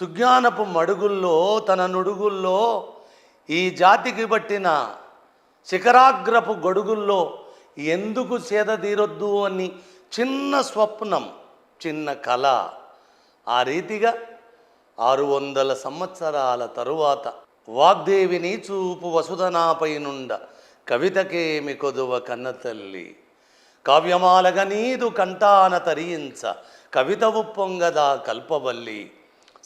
సుజ్ఞానపు మడుగుల్లో తన నుడుగుల్లో ఈ జాతికి పట్టిన శిఖరాగ్రపు గొడుగుల్లో ఎందుకు సేద తీరొద్దు అని చిన్న స్వప్నం చిన్న కళ. ఆ రీతిగా ఆరు వందల సంవత్సరాల తరువాత వాగ్దేవిని చూపు వసుధనాపై నుండ కవితకేమి కొదువ కన్న తల్లి కావ్యమాలగ నీదు కంటాన తరించ కవిత ఉప్పొంగదా కల్పవల్లి.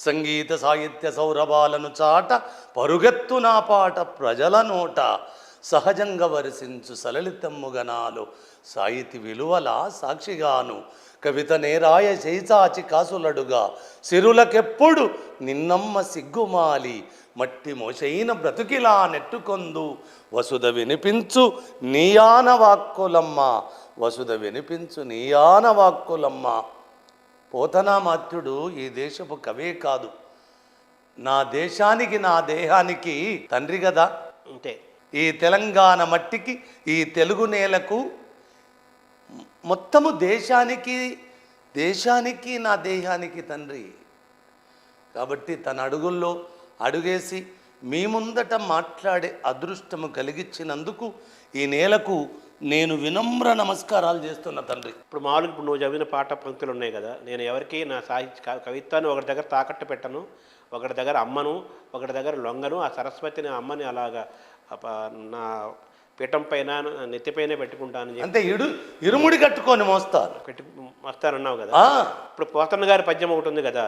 సంగీత సాహిత్య సౌరభాలను చాట పరుగెత్తు నా పాట ప్రజల నోట. సహజంగా వరిసించు సలలితమ్ముగనాలు సాహితి విలువల సాక్షిగాను. కవిత నేరాయ చేయిచాచి కాసులడుగా. సిరులకెప్పుడు నిన్నమ్మ సిగ్గుమాలి. మట్టి మోసైన బ్రతుకిలా నెట్టుకొందు. వసుధ వినిపించు నీయాన వాక్కులమ్మ. వసుధ వినిపించు నీయాన వాక్కులమ్మ. పోతనామాత్యుడు ఈ దేశపు కవే కాదు. నా దేశానికి నా దేహానికి తండ్రి కదా అంతే. ఈ తెలంగాణ మట్టికి ఈ తెలుగు నేలకు మొత్తము దేశానికి దేశానికి నా దేహానికి తండ్రి. కాబట్టి తన అడుగుల్లో అడుగేసి మీ ముందట మాట్లాడే అదృష్టము కలిగించినందుకు ఈ నేలకు నేను వినమ్ర నమస్కారాలు చేస్తున్న తండ్రి. ఇప్పుడు మామూలుగా ఇప్పుడు నువ్వు చదివిన పాట పంక్తులు ఉన్నాయి కదా నేను ఎవరికి నా సాహిత్య కవిత్వాన్ని ఒకటి దగ్గర తాకట్టు పెట్టను ఒకటి దగ్గర అమ్మను ఒకటి దగ్గర లొంగను ఆ సరస్వతిని అమ్మని అలాగా నా పీఠం పైన నెత్తిపైన పెట్టుకుంటానని చెప్పి అంటే ఇడు ఇరుముడి కట్టుకొని మోస్తాను పెట్టి వస్తానన్నావు కదా. ఇప్పుడు పోతన్న గారి పద్యం ఒకటి ఉంది కదా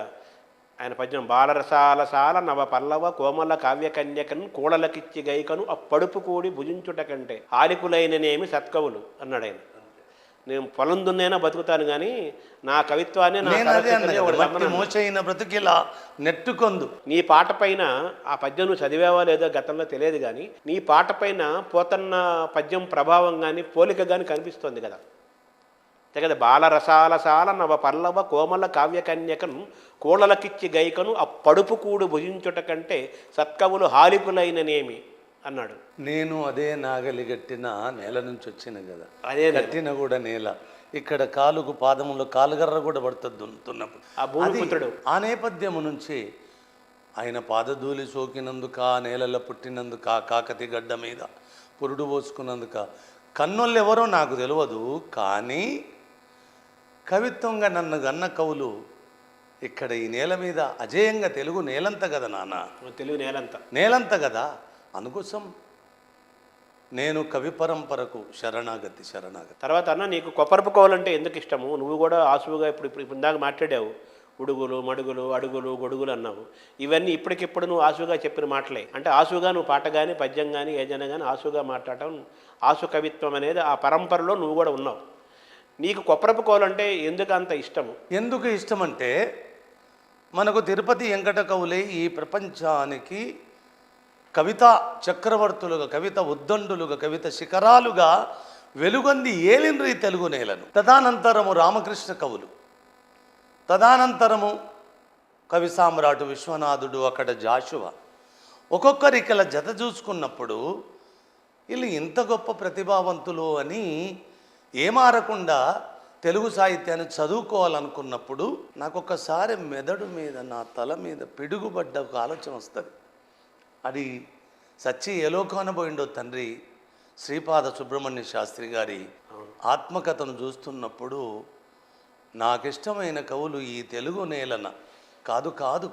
ఆయన పద్యం బాలరసాల సాల నవ పల్లవ కోమల కావ్య కన్యకన్ కూడలకిచ్చి గైకను అప్పడుపు కూడి భుజించుట కంటే ఆలికులైననేమి సత్కవులు అన్నాడు ఆయన నేను పొలం దున్నైనా బతుకుతాను కానీ నా కవిత్వాన్ని బ్రతుకిలా నెట్టుకొందు. నీ పాట పైన ఆ పద్యం నువ్వు చదివావా లేదో గతంలో తెలియదు కానీ నీ పాట పైన పోతన్న పద్యం ప్రభావం కానీ పోలిక కానీ కనిపిస్తోంది కదా. అంతే కదా బాలరసాల సాల నవ పల్లవ కోమల కావ్య కన్యకను కూడలకిచ్చి గైకను ఆ పడుపు కూడు భుజించుట కంటే సత్కవులు హాలికులైననేమి అన్నాడు. నేను అదే నాగలి గట్టిన నేల నుంచి వచ్చిన కదా. అదే. గట్టిన కూడా నేల. ఇక్కడ కాలుకు పాదములో కాలుగర్ర కూడా పడుతుంది దున్నుతున్నప్పుడు ఆ భూమిపుత్రుడు ఆ నేపథ్యము నుంచి ఆయన పాదధూళి సోకినందుక ఆ నేలలో పుట్టినందుక కాకతి గడ్డ మీద పురుడు పోసుకున్నందుక కన్నులు ఎవరో నాకు తెలియదు కానీ కవిత్వంగా నన్ను గన్న కవులు ఇక్కడ ఈ నేల మీద అజేయంగా తెలుగు నేలంత కదా నాన్న? తెలుగు నేలంతా. నేలంత కదా? అందుకోసం నేను కవి పరంపరకు శరణాగతి శరణాగతి. తర్వాత అన్న నీకు కొప్పరపు కోవాలంటే ఎందుకు ఇష్టము? నువ్వు కూడా ఆసువుగా ఇప్పుడు ఇప్పుడు ఇప్పుడు ఇందాక మాట్లాడావు. ఉడుగులు మడుగులు అడుగులు గొడుగులు అన్నావు. ఇవన్నీ ఇప్పటికిప్పుడు నువ్వు ఆసుగా చెప్పిన మాటలే. అంటే ఆసుగా నువ్వు పాట కానీ పద్యం కానీ ఏదైనా కానీ ఆసుగా మాట్లాడటం ఆసు కవిత్వం అనేది ఆ పరంపరలో నువ్వు కూడా ఉన్నావు. నీకు కొప్పరపు కోలంటే ఎందుకు అంత ఇష్టము? ఎందుకు ఇష్టమంటే మనకు తిరుపతి వెంకట కవులే ఈ ప్రపంచానికి కవిత చక్రవర్తులుగా కవిత ఉద్దండులుగా కవిత శిఖరాలుగా వెలుగొంది ఏలిండ్రి తెలుగు నేలను. తదనంతరము రామకృష్ణ కవులు. తదనంతరము కవి సామ్రాటు విశ్వనాథుడు అక్కడ జాషువ. ఒక్కొక్కరి ఇలా జత చూసుకున్నప్పుడు వీళ్ళు ఇంత గొప్ప ప్రతిభావంతులు అని ఏమారకుండా తెలుగు సాహిత్యాన్ని చదువుకోవాలనుకున్నప్పుడు నాకు ఒకసారి మెదడు మీద నా తల మీద పిడుగుబడ్డ ఒక ఆలోచన వస్తుంది. అది సచ్చి ఎలోకాన పోయిండో తండ్రి శ్రీపాద సుబ్రహ్మణ్య శాస్త్రి గారి ఆత్మకథను చూస్తున్నప్పుడు నాకిష్టమైన కవులు ఈ తెలుగు నేలన. కాదు కాదు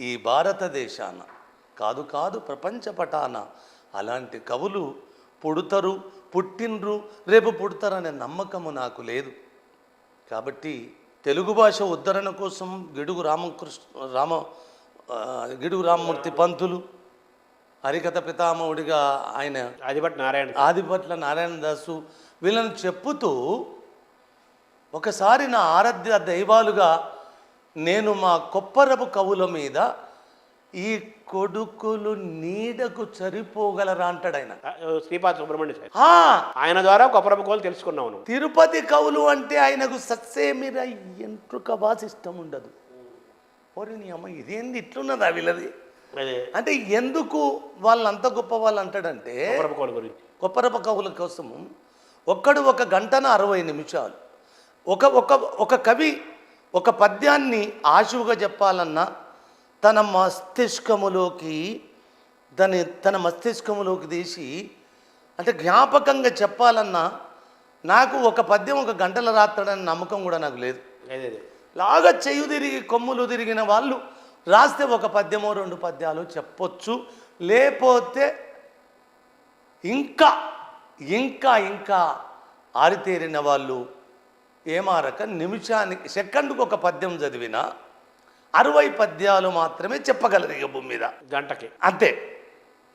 ఈ భారతదేశాన కాదు కాదు ప్రపంచ పటాన అలాంటి కవులు పుడతారు పుట్టినరు రేపు పుడతారనే నమ్మకము నాకు లేదు. కాబట్టి తెలుగు భాష ఉద్ధరణ కోసం గిడుగు రామకృష్ణ రామ గిడుగు రామమూర్తి పంతులు హరికథ పితామహుడిగా ఆయన బట్టి నారాయణ ఆదిపట్ల నారాయణదాసు వీళ్ళని చెప్పుతూ ఒకసారి నా ఆరాధ్య దైవాలుగా నేను మా కొప్పరపు కవుల మీద ఈ కొడుకులు నీడకు సరిపోగలరా అంటాడు ఆయన. శ్రీపాద సుబ్రహ్మణ్య ఆయన ద్వారా కొప్పరపు కోలు తెలుసుకున్నావు నువ్వు. తిరుపతి కవులు అంటే ఆయనకు సత్సేమిర ఎంట్రుక వాసిష్టం ఉండదు. ఓరి నీ అమ్మ ఇదేంది ఇట్లున్నదా వీళ్ళది? అంటే ఎందుకు వాళ్ళు అంత గొప్ప వాళ్ళు అంటాడంటే కొప్పరపు కవుల కోసము ఒక్కడు ఒక గంటన అరవై నిమిషాలు. ఒక ఒక ఒక కవి ఒక పద్యాన్ని ఆశువుగా చెప్పాలన్నా తన మస్తిష్కములోకి దాన్ని తన మస్తిష్కములోకి తీసి అంటే జ్ఞాపకంగా చెప్పాలన్నా నాకు ఒక పద్యం ఒక గంటల రాస్తాడని నమ్మకం కూడా నాకు లేదు. లాగా చెయ్యి తిరిగి కొమ్ములు తిరిగిన వాళ్ళు రాస్తే ఒక పద్యమో రెండు పద్యాలు చెప్పొచ్చు. లేకపోతే ఇంకా ఇంకా ఇంకా ఆరితేరిన వాళ్ళు ఏమారక నిమిషానికి సెకండ్కి ఒక పద్యం చదివినా అరవై పద్యాలు మాత్రమే చెప్పగలరు ఇక భూమి మీద. గంటకి. అంతే.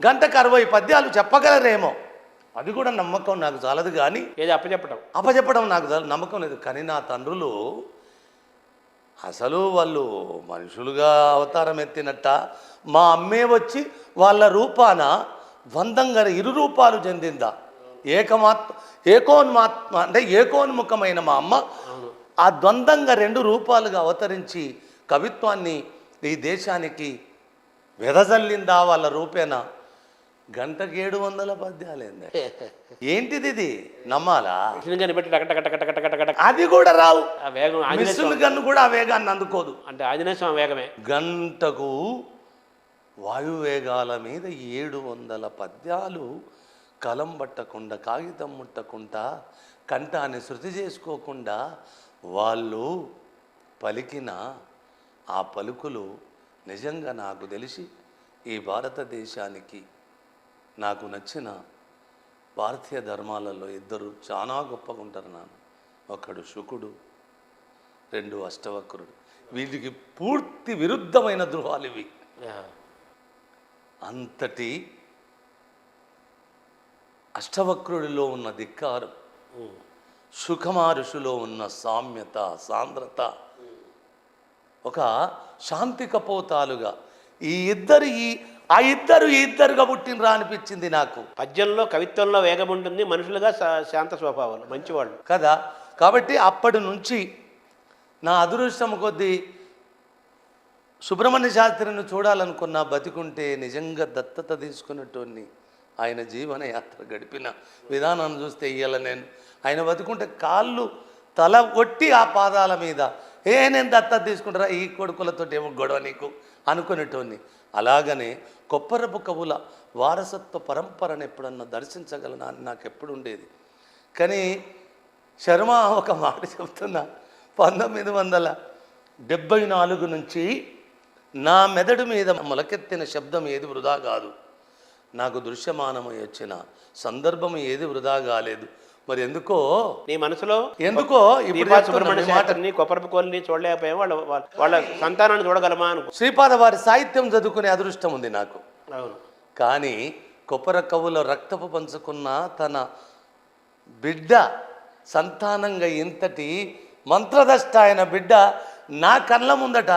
గంటకు అరవై పద్యాలు చెప్పగలరేమో. అది కూడా నమ్మకం నాకు చాలదు కానీ ఏది అప్పచెప్పటం అప్పచెప్పడం నాకు చాలా నమ్మకం లేదు. కానీ నా తండ్రులు అసలు వాళ్ళు మనుషులుగా అవతారం ఎత్తినట్ట. మా అమ్మే వచ్చి వాళ్ళ రూపాన వందంగా ఇరు రూపాలు చెందిందా. ఏకమాత్మ ఏకోన్మాత్మ అంటే ఏకోన్ముఖమైన మా అమ్మ ఆ ద్వందంగా రెండు రూపాలుగా అవతరించి కవిత్వాన్ని ఈ దేశానికి వెదజల్లిందా వాళ్ళ రూపేణ? గంటకి ఏడు వందల పద్యాలేంది. ఏంటిది ఇది? నమ్మాలా? అది కూడా రావు. ఆ వేగం ఆంజనేయ మిస్సులు గన్ను కూడా ఆ వేగాన్ని అందుకోదు. అంటే ఆంజనేయ స్వామి వేగమే. గంటకు వాయువేగాల మీద ఏడు వందల పద్యాలు కలం పట్టకుండా కాగితం ముట్టకుండా కంఠాన్ని శృతి చేసుకోకుండా వాళ్ళు పలికిన ఆ పలుకులు నిజంగా నాకు తెలిసి ఈ భారతదేశానికి నాకు నచ్చిన భారతీయ ధర్మాలలో ఇద్దరు చాలా గొప్పగా ఉంటారు నాన్న ఒకడు శుకుడు రెండు అష్టవక్రుడు వీటికి పూర్తి విరుద్ధమైన దృహాలు ఇవి. అంతటి అష్టవక్రుడిలో ఉన్న ధిక్కారం ఉమ్. సుఖమారుషులో ఉన్న సామ్యత సాంద్రత ఒక శాంతి కపోతాలుగా. ఈ ఇద్దరు ఈ ఆ ఇద్దరు ఈ ఇద్దరుగా పుట్టినరా అనిపించింది నాకు. పద్యంలో కవిత్వంలో వేగం ఉంటుంది మనుషులుగా శాంత స్వభావాలు మంచివాళ్ళు. కదా? కాబట్టి అప్పటి నుంచి నా అదృష్టం కొద్దీ సుబ్రహ్మణ్య శాస్త్రిని చూడాలనుకున్న బతికుంటే నిజంగా దత్తత తీసుకున్నట్టుని ఆయన జీవన యాత్ర గడిపిన విధానాన్ని చూస్తే ఇయ్యాల నేను. ఆయన బతికుంటే కాళ్ళు తల ఒట్టి ఆ పాదాల మీద ఏ నేను దత్త తీసుకుంటారా? ఈ కొడుకులతో ఏమో గొడవ నీకు అనుకునేటోని అలాగనే కొప్పరపు కవుల వారసత్వ పరంపరను ఎప్పుడన్నా దర్శించగలనా అని నాకు ఎప్పుడు ఉండేది. కానీ శర్మ ఒక మాట చెప్తున్నా పంతొమ్మిది వందల డెబ్బై నాలుగు నుంచి నా మెదడు మీద మొలకెత్తిన శబ్దం ఏది వృధా కాదు. నాకు దృశ్యమానమై వచ్చిన సందర్భం ఏది వృధా కాలేదు. మరి ఎందుకో? నీ మనసులో ఎందుకో? దీపా సుబ్రహ్మణ్య శాస్త్రిని చూడలేకపోయాం వాళ్ళ వాళ్ళ- వాళ్ళ సంతానాన్ని చూడగలమా అనుకో. శ్రీపాద వారి సాహిత్యం చదువుకునే అదృష్టం ఉంది నాకు. అవును. కానీ కొప్పర కవుల రక్తపు పంచుకున్న తన బిడ్డ సంతానంగా ఇంతటి మంత్రదష్ట ఆయన బిడ్డ నా కళ్ళ ముందట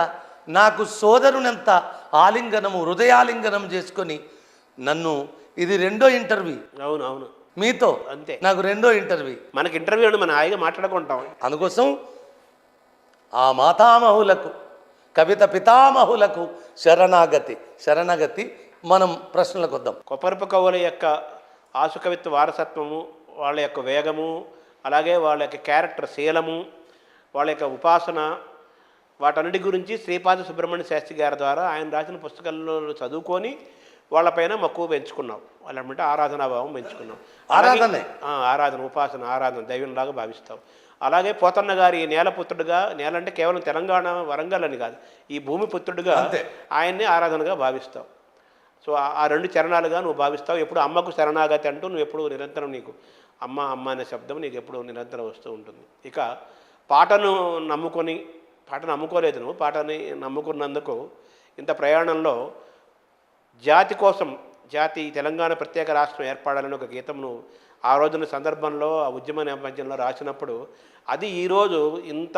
నాకు సోదరునంత ఆలింగనము హృదయాలింగనం చేసుకొని నన్ను ఇది రెండో ఇంటర్వ్యూ. అవును అవును. మీతో. అంతే. నాకు రెండో ఇంటర్వ్యూ. మనకి ఇంటర్వ్యూ ఉంది మనం హాయిగా మాట్లాడుకుంటాం. అందుకోసం ఆ మాతామహులకు కవిత పితామహులకు శరణాగతి శరణగతి మనం ప్రశ్నలకు వద్దాం. కొప్పరపు కవుల యొక్క ఆసుకవిత్వ వారసత్వము వాళ్ళ యొక్క వేగము అలాగే వాళ్ళ యొక్క క్యారెక్టర్ శీలము వాళ్ళ యొక్క ఉపాసన వాటన్నిటి గురించి శ్రీపాద సుబ్రహ్మణ్య శాస్త్రి గారి ద్వారా ఆయన రాసిన పుస్తకాల్లో చదువుకొని వాళ్ళపైన మక్కువ పెంచుకున్నాం. వాళ్ళంటే ఆరాధనాభావం పెంచుకున్నాం. ఆరాధనే. ఆరాధన ఉపాసన ఆరాధన దైవంలాగా భావిస్తాం. అలాగే పోతన్న గారి నేల పుత్రుడుగా నేల అంటే కేవలం తెలంగాణ వరంగల్ అని కాదు ఈ భూమి పుత్రుడుగా. ఆయన్ని ఆరాధనగా భావిస్తాం. సో ఆ- ఆ రెండు చరణాలుగా నువ్వు భావిస్తావు. ఎప్పుడు అమ్మకు శరణాగతి అంటూ నువ్వు ఎప్పుడు నిరంతరం నీకు అమ్మ అమ్మ అనే శబ్దం నీకు ఎప్పుడు నిరంతరం వస్తూ ఉంటుంది. ఇక పాటను నమ్ముకొని పాటను నమ్ముకోలేదు నువ్వు పాటని నమ్ముకున్నందుకు ఇంత ప్రయాణంలో జాతి కోసం జాతి తెలంగాణ ప్రత్యేక రాష్ట్రం ఏర్పడాలని ఒక గీతంను ఆ రోజున సందర్భంలో ఆ ఉద్యమ నేపథ్యంలో రాసినప్పుడు అది ఈరోజు ఇంత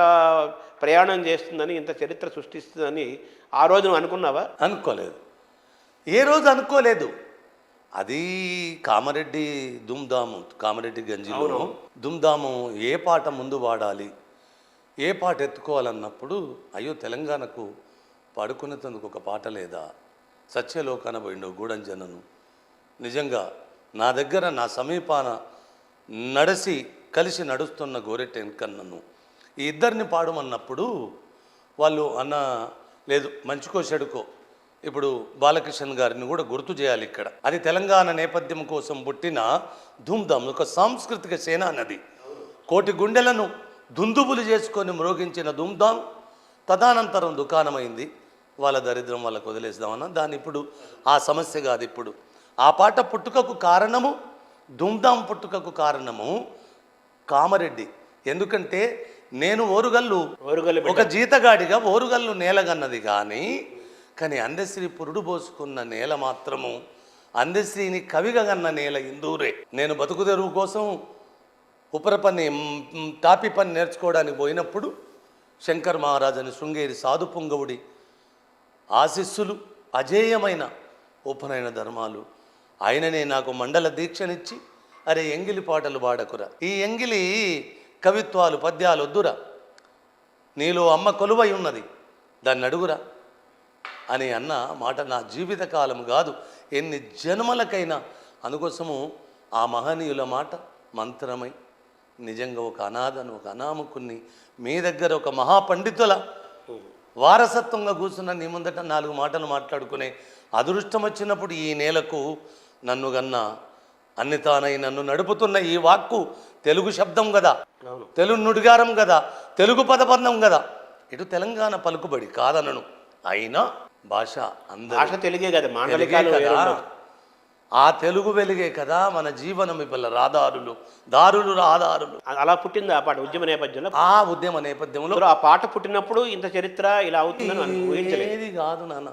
ప్రయాణం చేస్తుందని ఇంత చరిత్ర సృష్టిస్తుందని ఆ రోజు అనుకున్నావా? అనుకోలేదు. ఏ రోజు అనుకోలేదు. అది కామారెడ్డి దుమ్దాము కామారెడ్డి గంజిలో దుమ్దాము ఏ పాట ముందు వాడాలి ఏ పాట ఎత్తుకోవాలన్నప్పుడు అయ్యో తెలంగాణకు పడుకునేందుకు ఒక పాట లేదా? సత్యలోకాన పోయిండు గూడంజనను. నిజంగా నా దగ్గర నా సమీపాన నడిసి కలిసి నడుస్తున్న గోరెట్ట వెంకన్నను ఈ ఇద్దరిని పాడమన్నప్పుడు వాళ్ళు అన్న లేదు మంచికో చెడుకో. ఇప్పుడు బాలకృష్ణ గారిని కూడా గుర్తు చేయాలి ఇక్కడ. అది తెలంగాణ నేపథ్యం కోసం పుట్టిన ధూమ్ధామ్ ఒక సాంస్కృతిక సేన అన్నది కోటి గుండెలను దుందుబులు చేసుకొని మ్రోగించిన ధూమ్ధామ్ తదనంతరం దుకాణమైంది. వాళ్ళ దరిద్రం వాళ్ళకు వదిలేద్దామన్నా దాని ఇప్పుడు ఆ సమస్య కాదు ఇప్పుడు. ఆ పాట పుట్టుకకు కారణము ధూమ్ధామ్ పుట్టుకకు కారణము కామరెడ్డి. ఎందుకంటే నేను ఓరుగల్లు ఓరుగల్లు ఒక జీతగాడిగా ఓరుగల్లు నేలగన్నది కానీ కానీ అందశ్రీ పురుడు పోసుకున్న నేల మాత్రము అందశ్రీని కవిగా గన్న నేల ఇందూరే. నేను బతుకు తెరువు కోసం ఉపర పని టాపి పని నేర్చుకోవడానికి పోయినప్పుడు శంకర్ మహారాజని శృంగేరి సాధు పొంగవుడి ఆశిస్సులు అజేయమైన ఉపనయన ధర్మాలు. ఆయననే నాకు మండల దీక్షనిచ్చి అరే ఎంగిలి పాటలు పాడకురా. ఈ ఎంగిలి కవిత్వాలు పద్యాలు వద్దురా. నీలో అమ్మ కొలువై ఉన్నది. దాన్ని అడుగురా. అని అన్న మాట నా జీవితకాలం కాదు. ఎన్ని జన్మలకైనా అందుకోసము ఆ మహనీయుల మాట మంత్రమై నిజంగా ఒక అనాథను ఒక అనామకుని మీ దగ్గర ఒక మహాపండితుల వారసత్వంగా కూర్చున్న నీ ముందట నాలుగు మాటలు మాట్లాడుకునే అదృష్టం వచ్చినప్పుడు ఈ నేలకు నన్ను గన్న అన్ని తానై నన్ను నడుపుతున్న ఈ వాక్కు తెలుగు శబ్దం కదా తెలుగు నుడిగారం కదా తెలుగు పదబంధం కదా ఇటు తెలంగాణ పలుకుబడి కాదనను. అయినా భాష అందరి భాష తెలుగే కదా మాండలికాలు. ఆ తెలుగు వెలుగే కదా మన జీవనం పిల్ల రాదారులు దారులు రాదారులు. అలా పుట్టింది ఆ పాట ఉద్యమ నేపథ్యంలో. ఆ ఉద్యమ నేపథ్యంలో. ఆ పాట పుట్టినప్పుడు ఇంత చరిత్ర ఇలా అవుతుందని అను- ఊహించలేదు. ఏది కాదు నాన్న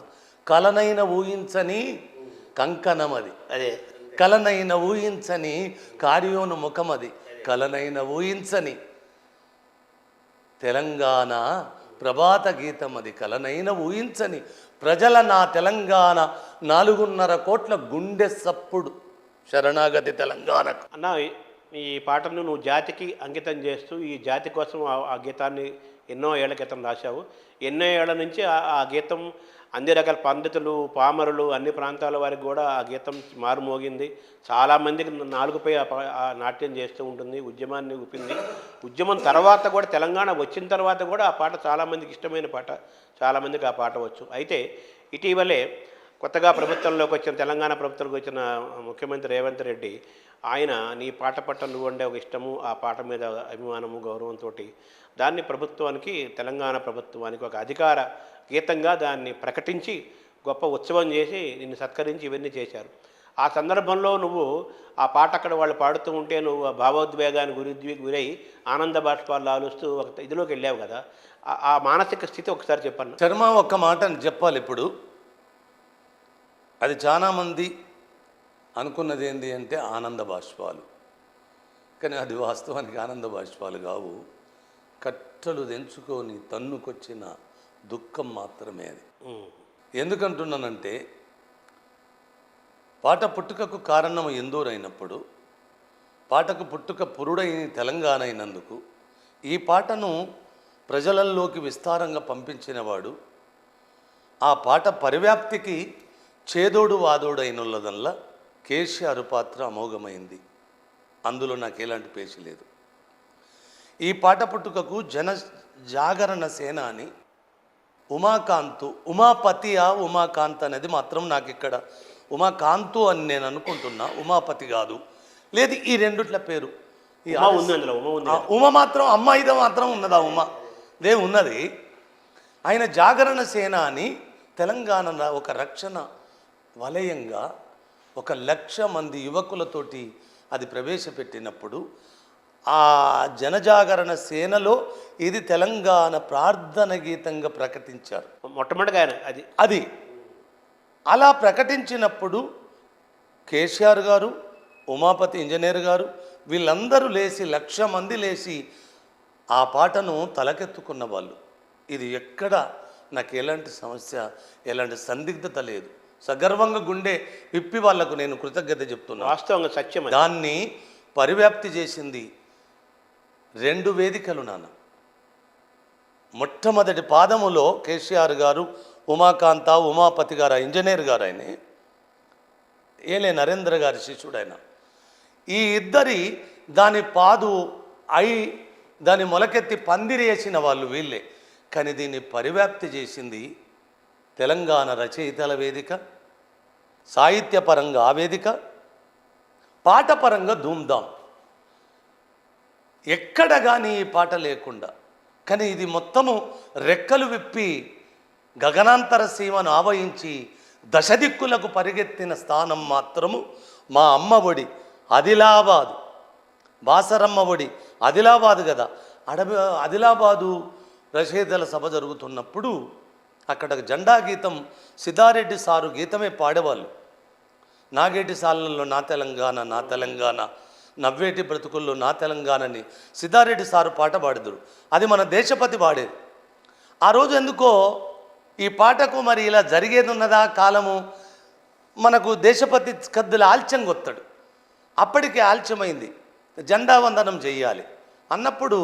కలనైన ఊహించని కంకణం అది. అదే. కలనైన ఊహించని కార్యోను ముఖమది కలనైన ఊహించని తెలంగాణ ప్రభాత గీతం అది. కలనైన ఊహించని ప్రజల నా తెలంగాణ నాలుగున్నర కోట్ల గుండె సప్పుడు శరణాగతి తెలంగాణకు. అన్న ఈ- పాటను నువ్వు జాతికి అంకితం చేస్తూ ఈ జాతి కోసం ఆ- గీతాన్ని ఎన్నో ఏళ్ళ క్రితం రాశావు. ఎన్నో ఏళ్ళ నుంచి ఆ- గీతం అన్ని రకాల పండితులు పామరులు అన్ని ప్రాంతాల వారికి కూడా ఆ గీతం మారుమోగింది చాలామందికి నాలుగుపై ఆ నాట్యం చేస్తూ ఉంటుంది ఉద్యమాన్ని ఊపింది. ఉద్యమం తర్వాత కూడా తెలంగాణ వచ్చిన తర్వాత కూడా ఆ పాట చాలామందికి ఇష్టమైన పాట చాలామందికి ఆ పాట వచ్చు. అయితే ఇటీవలే కొత్తగా ప్రభుత్వంలోకి వచ్చిన తెలంగాణ ప్రభుత్వంలోకి వచ్చిన ముఖ్యమంత్రి రేవంత్ రెడ్డి ఆయన నీ పాట పట్ల నువ్వండే ఒక ఇష్టము ఆ పాట మీద అభిమానము గౌరవంతో దాన్ని ప్రభుత్వానికి తెలంగాణ ప్రభుత్వానికి ఒక అధికార గీతంగా దాన్ని ప్రకటించి గొప్ప ఉత్సవం చేసి నిన్ను సత్కరించి ఇవన్నీ చేశారు. ఆ సందర్భంలో నువ్వు ఆ పాట అక్కడ వాళ్ళు పాడుతూ ఉంటే నువ్వు ఆ భావోద్వేగానికి గురి గురై ఆనంద బాష్పాలు ఆలుస్తూ ఒక ఇదిలోకి వెళ్ళావు కదా. ఆ- మానసిక స్థితి ఒకసారి చెప్పాను శర్మ ఒక్క మాట చెప్పాలి ఇప్పుడు. అది చాలామంది అనుకున్నది ఏంటి అంటే ఆనంద బాష్పాలు. కానీ అది వాస్తవానికి ఆనంద బాష్పాలు కావు. కట్టలు తెంచుకొని తన్నుకొచ్చిన దుఃఖం మాత్రమే అది. ఎందుకంటున్నానంటే పాట పుట్టుకకు కారణం ఎందూరైనప్పుడు పాటకు పుట్టుక పురుడై తెలంగాణ అయినందుకు ఈ పాటను ప్రజలల్లోకి విస్తారంగా పంపించినవాడు ఆ పాట పరివ్యాప్తికి చేదోడు వాదోడు అయినొల్లదల్లా కేసీఆర్ పాత్ర అమోఘమైంది. అందులో నాకు ఎలాంటి పేచి లేదు. ఈ పాట పుట్టుకకు జన జాగరణ సేన అని ఉమాకాంతు ఉమాపతియా ఉమాకాంత్ అనేది మాత్రం నాకు ఇక్కడ ఉమాకాంతు అని నేను అనుకుంటున్నా. ఉమాపతి కాదు. లేదు ఈ రెండిట్ల పేరు. ఈ ఉమ మాత్రం అమ్మాయిద మాత్రం ఉన్నదా ఉమ? దే ఉన్నది. ఆయన జాగరణ సేన అని తెలంగాణ ఒక రక్షణ వలయంగా ఒక లక్ష మంది యువకులతోటి అది ప్రవేశపెట్టినప్పుడు ఆ జనజాగరణ సేనలో ఇది తెలంగాణ ప్రార్థన గీతంగా ప్రకటించారు. మొట్టమొదటిగా అది. అది. అలా ప్రకటించినప్పుడు కేసీఆర్ గారు ఉమాపతి ఇంజనీర్ గారు వీళ్ళందరూ లేచి లక్ష మంది లేచి ఆ పాటను తలకెత్తుకున్న వాళ్ళు. ఇది ఎక్కడ నాకు ఎలాంటి సమస్య ఎలాంటి సందిగ్ధత లేదు. సగర్వంగా గుండె విప్పి వాళ్ళకు నేను కృతజ్ఞత చెప్తున్నా. వాస్తవంగా సత్యం దాన్ని పరివ్యాప్తి చేసింది రెండు వేదికలు నాన్న. మొట్టమొదటి పాదములో కేసీఆర్ గారు ఉమాకాంత ఉమాపతి గారు ఇంజనీర్ గారు ఆయన ఏలే నరేంద్ర గారి శిష్యుడు ఆయన ఈ ఇద్దరి దాని పాదు అయి దాని మొలకెత్తి పందిరేసిన వాళ్ళు వీళ్ళే. కానీ దీన్ని పరివ్యాప్తి చేసింది తెలంగాణ రచయితల వేదిక సాహిత్యపరంగా ఆ వేదిక పాటపరంగా ధూమ్ధాం ఎక్కడ కానీ ఈ పాట లేకుండా కానీ ఇది మొత్తము రెక్కలు విప్పి గగనాంతర సీమను ఆవహించి దశదిక్కులకు పరిగెత్తిన స్థానం మాత్రము మా అమ్మ ఒడి ఆదిలాబాద్. బాసరమ్మ ఒడి ఆదిలాబాదు కదా అడవి ఆదిలాబాదు రచయితల సభ జరుగుతున్నప్పుడు అక్కడ జెండా గీతం సిద్ధారెడ్డి సారు గీతమే పాడేవాళ్ళు. నాగేటి సాలలో నా తెలంగాణ నా తెలంగాణ నవ్వేటి బ్రతుకుల్లో నా తెలంగాణని సిద్ధారెడ్డి సారు పాట పాడుదురు అది మన దేశపతి పాడేది. ఆ రోజు ఎందుకో ఈ పాటకు మరి ఇలా జరిగేది ఉన్నదా కాలము మనకు దేశపతి కద్దుల ఆల్చం కొత్తాడు. అప్పటికే ఆల్చమైంది. జెండా వందనం చెయ్యాలి అన్నప్పుడు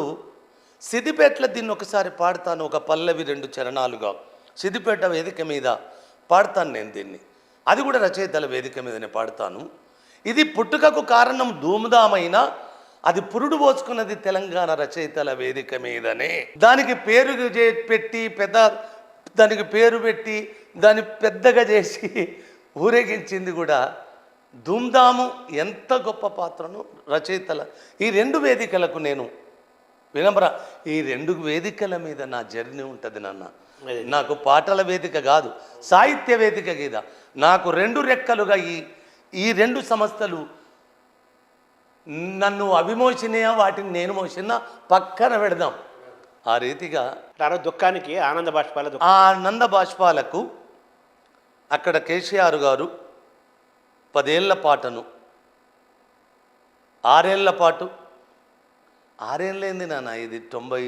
సిద్దిపేటలో దీన్ని ఒకసారి పాడతాను. ఒక పల్లవి రెండు చరణాలుగా. సిద్దిపేట వేదిక మీద పాడతాను నేను దీన్ని. అది కూడా రచయితల వేదిక మీదనే పాడతాను. ఇది పుట్టుకకు కారణం ధూమ్ధామైన అది పురుడు పోసుకున్నది తెలంగాణ రచయితల వేదిక మీదనే. దానికి పేరు చే- పెట్టి పెద్ద దానికి పేరు పెట్టి దాన్ని పెద్దగా చేసి ఊరేగించింది కూడా ధూమ్ధాము ఎంత గొప్ప పాత్రను రచయితల. ఈ రెండు వేదికలకు నేను వినమ్ర ఈ రెండు వేదికల మీద నా జర్నీ ఉంటుంది నాన్న. నాకు పాటల వేదిక కాదు సాహిత్య వేదిక గీద నాకు రెండు రెక్కలుగా ఈ ఈ రెండు సంస్థలు నన్ను అవిమోచినయా వాటిని నేను మోసిన పక్కన పెడదాం. ఆ రీతిగా రోజు దుఃఖానికి ఆనంద బాష్పాల ఆ నంద బాష్పాలకు అక్కడ కేసీఆర్ గారు పదేళ్ళ పాటను ఆరేళ్ళ పాటు ఆరేళ్ళేంది నాన్న ఇది తొంభై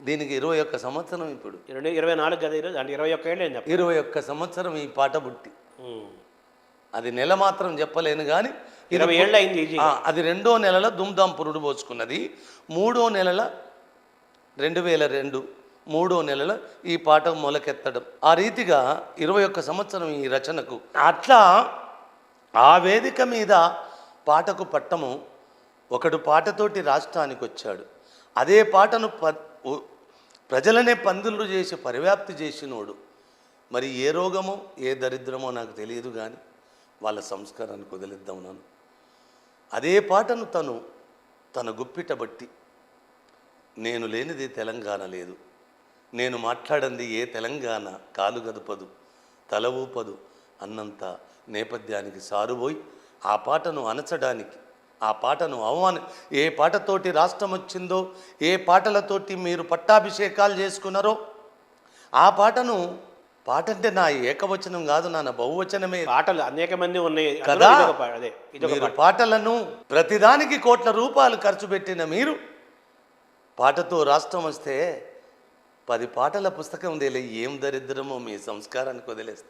దీనికి ఇరవై ఒక్క సంవత్సరం ఇప్పుడు. ఇరవై ఇరవై నాలుగు కదా ఈరోజు? అంటే ఇరవై ఒక్క ఏళ్ళు ఇరవై ఒక్క సంవత్సరం ఈ పాట పుట్టి. అది నెల మాత్రం చెప్పలేను కానీ ఇరవై ఏళ్ళు అయింది అది రెండో నెలల దుమ్దాం పురుడు పోసుకున్నది. మూడో నెలల రెండు వేల రెండు మూడో నెలల ఈ పాట మొలకెత్తడం. ఆ రీతిగా ఇరవై ఒక్క సంవత్సరం ఈ రచనకు. అట్లా ఆ వేదిక మీద పాటకు పట్టము. ఒకడు పాటతోటి రాష్ట్రానికి వచ్చాడు. అదే పాటను ప ప్రజలనే పందులు చేసి పరివ్యాప్తి చేసినోడు. మరి ఏ రోగమో ఏ దరిద్రమో నాకు తెలియదు కానీ వాళ్ళ సంస్కారాన్ని కుదిలిద్దాం నన్ను. అదే పాటను తను తన గుప్పిట బట్టి నేను లేనిది తెలంగాణ లేదు. నేను మాట్లాడంది ఏ తెలంగాణ కాలు గదుపదు తల ఊపదు అన్నంత నేపథ్యానికి సారుపోయి ఆ పాటను అనచడానికి ఆ పాటను అవమాన ఏ పాటతోటి రాష్ట్రం వచ్చిందో ఏ పాటలతోటి మీరు పట్టాభిషేకాలు చేసుకున్నారో ఆ పాటను పాట అంటే నా ఏకవచనం కాదు నా బహువచనమే. పాటలు అనేక మంది ఉన్నాయి కదా మీరు పాట. పాటలను ప్రతిదానికి కోట్ల రూపాయలు ఖర్చు పెట్టిన మీరు పాటతో రాష్ట్రం వస్తే పది పాటల పుస్తకం తెలియ ఏం దరిద్రమో మీ సంస్కారానికి వదిలేస్తా.